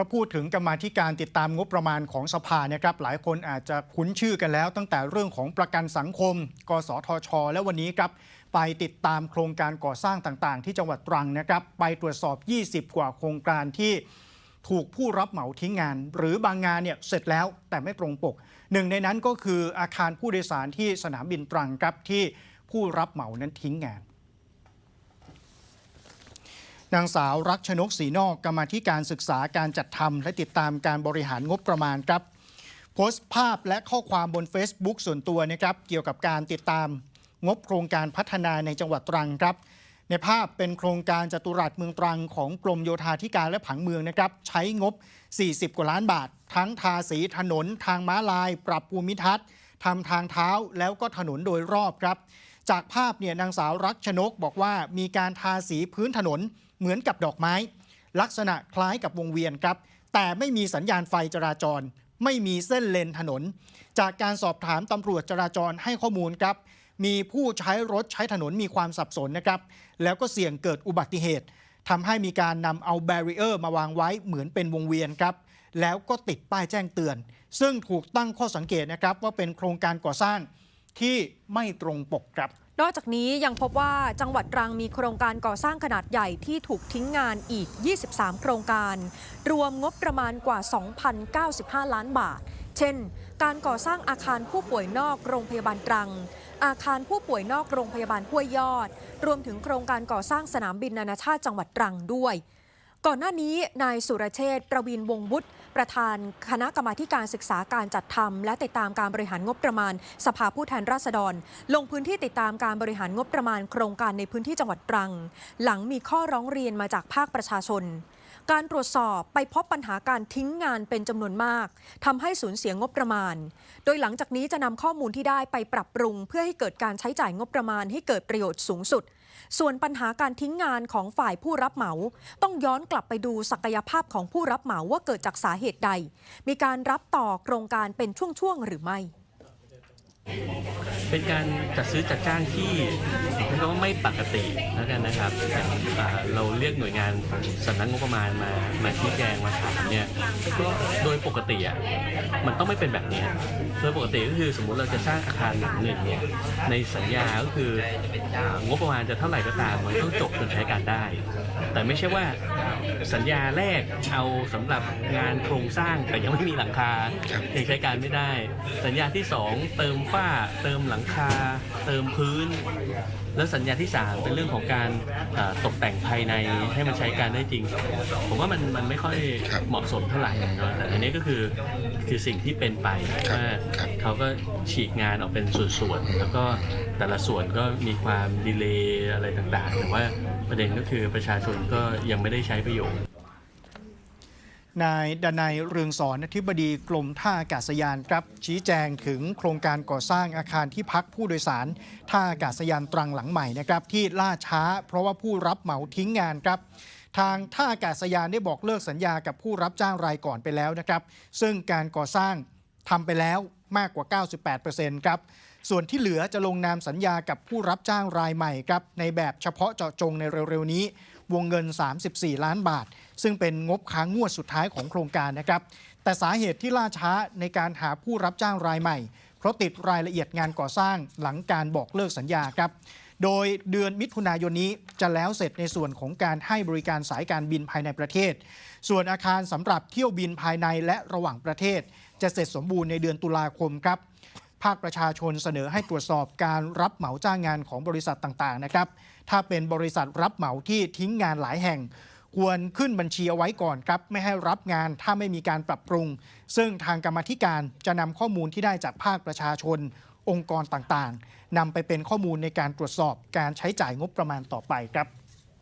ถ้าพูดถึงกรรมาธิการติดตามงบประมาณของสภานะครับ หลายคนอาจจะคุ้นชื่อกันแล้ว ตั้งแต่เรื่องของประกันสังคม กสทช และวันนี้ครับไปติดตามโครงการก่อสร้างต่างๆ ที่จังหวัดตรังนะครับ ไปตรวจสอบ 20 กว่าโครงการที่ถูกผู้รับเหมาทิ้งงาน หรือบางงานเนี่ยเสร็จแล้วแต่ไม่ตรงปก หนึ่งในนั้นก็คืออาคารผู้โดยสารที่สนามบินตรังครับที่ผู้รับเหมานั้นทิ้งงาน นางสาวรักชนกศรีนอกกรรมาธิการศึกษาการจัดทำและติดตามการบริหารงบประมาณครับ โพสต์ภาพและข้อความบน Facebook ส่วนตัวนะครับเกี่ยวกับการติดตามงบโครงการพัฒนาในจังหวัดตรังครับ ในภาพเป็นโครงการจัตุรัสเมืองตรังของกรมโยธาธิการและผังเมืองนะครับ ใช้งบ 40 กว่าล้านบาท ทั้งทาสีถนน ทางม้าลาย ปรับภูมิทัศน์ทำทางเท้าแล้วก็ถนนโดยรอบครับ จากภาพเนี่ยนางสาวรักชนกบอกว่ามีการทาสีพื้นถนน เหมือนกับดอกไม้ ลักษณะคล้ายกับวงเวียนครับ แต่ไม่มีสัญญาณไฟจราจร ไม่มีเส้นเลนถนน จากการสอบถามตำรวจจราจรให้ข้อมูลครับ มีผู้ใช้รถใช้ถนนมีความสับสนนะครับ แล้วก็เสี่ยงเกิดอุบัติเหตุทำให้มีการนำเอาแบรีเออร์มาวางไว้เหมือนเป็นวงเวียนครับ แล้วก็ติดป้ายแจ้งเตือน ซึ่งถูกตั้งข้อสังเกตนะครับว่าเป็นโครงการก่อสร้างที่ไม่ตรงปกครับ นอกจากนี้ยังพบว่าจังหวัดตรังมีโครงการก่อสร้างขนาดใหญ่ที่ถูกทิ้งงานอีก 23 โครงการ รวมงบประมาณกว่า 2,095 ล้านบาท เช่น การก่อสร้างอาคารผู้ป่วยนอกโรงพยาบาลตรัง อาคารผู้ป่วยนอกโรงพยาบาลห้วยยอด รวมถึงโครงการก่อสร้างสนามบินนานาชาติจังหวัดตรังด้วย ก่อนหน้านี้นายสุรเชษฐ์ประวินวงวุฒิ ประธานคณะกรรมาการศึกษาการจัดทำและติดตามการบริหารงบประมาณ สภาผู้แทนราษฎร ลงพื้นที่ติดตามการบริหารงบประมาณโครงการในพื้นที่จังหวัดตรัง หลังมีข้อร้องเรียนมาจากภาคประชาชน การตรวจสอบไปพบปัญหาการทิ้งงานเป็นจำนวนมากทำให้สูญเสียงบประมาณ โดยหลังจากนี้จะนำข้อมูลที่ได้ไปปรับปรุง เพื่อให้เกิดการใช้จ่ายงบประมาณให้เกิดประโยชน์สูงสุด ส่วนปัญหาการทิ้งงานของฝ่ายผู้รับเหมา ต้องย้อนกลับไปดูศักยภาพของผู้รับเหมาว่าเกิดจากสาเหตุใด มีการรับต่อโครงการเป็นช่วงๆหรือไม่ เป็นการจัดซื้อจัดจ้างที่เรียกว่าไม่ปกติแล้วกันนะครับอ่าเราเรียกหน่วยงานสำนักงบประมาณมามาชี้แจงมาถามเนี่ยก็โดยปกติอะมันต้องไม่เป็นแบบนี้โดยปกติก็คือสมมุติเราจะสร้างอาคารหลังหนึ่งเนี่ยในสัญญาก็คืออ่างบประมาณจะเท่าไหร่ก็ตามมันต้องจบจนใช้การได้ แต่ไม่ใช่ว่าสัญญาแรกเอาสำหรับงานโครงสร้างแต่ยังไม่มีหลังคายังใช้การไม่ได้ สัญญาที่สองเติมฝ้าเติมหลังคา เติมพื้น แล้วสัญญาที่ 3 เป็นเรื่องของการตกแต่งภายในให้มันใช้การได้จริง ผมว่ามันมันไม่ค่อยเหมาะสมเท่าไหร่นะแต่อันนี้ก็คือคือสิ่งที่เป็นไปว่าเขาก็ฉีกงานออกเป็นส่วนๆแล้วก็แต่ละส่วนก็มีความดีเลย์อะไรต่างๆแต่ว่าประเด็นก็คือประชาชนก็ยังไม่ได้ใช้ประโยชน์ นายดนัยเรืองสอนอธิบดีกรมท่าอากาศยานครับ ชี้แจงถึงโครงการก่อสร้างอาคารที่พักผู้โดยสาร ท่าอากาศยานตรังหลังใหม่นะครับ ที่ล่าช้า เพราะว่าผู้รับเหมาทิ้งงานครับ ทางท่าอากาศยานได้บอกเลิกสัญญากับผู้รับจ้างรายก่อนไปแล้วนะครับ ซึ่งการก่อสร้างทำไปแล้วมากกว่า 98%ครับส่วนที่เหลือจะลงนามสัญญากับผู้รับจ้างรายใหม่ครับในแบบเฉพาะเจาะจงในเร็วๆนี้ วงเงิน 34 ล้านบาท ซึ่งเป็นงบค้างงวดสุดท้ายของโครงการนะครับ แต่สาเหตุที่ล่าช้าในการหาผู้รับจ้างรายใหม่ เพราะติดรายละเอียดงานก่อสร้างหลังการบอกเลิกสัญญาครับ โดยเดือนมิถุนายนนี้จะแล้วเสร็จในส่วนของการให้บริการสายการบินภายในประเทศ ส่วนอาคารสำหรับเที่ยวบินภายในและระหว่างประเทศ จะเสร็จสมบูรณ์ในเดือนตุลาคมครับ ภาคประชาชนเสนอให้ตรวจสอบการรับเหมาจ้างงานของบริษัทต่างๆนะครับ ถ้าเป็นบริษัทรับเหมาที่ทิ้งงานหลายแห่ง ควรขึ้นบัญชีเอาไว้ก่อนครับ ไม่ให้รับงานถ้าไม่มีการปรับปรุง ซึ่งทางกรรมธิการจะนำข้อมูลที่ได้จากภาคประชาชน องค์กรต่างๆนำไปเป็นข้อมูลในการตรวจสอบการใช้จ่ายงบประมาณต่อไปครับ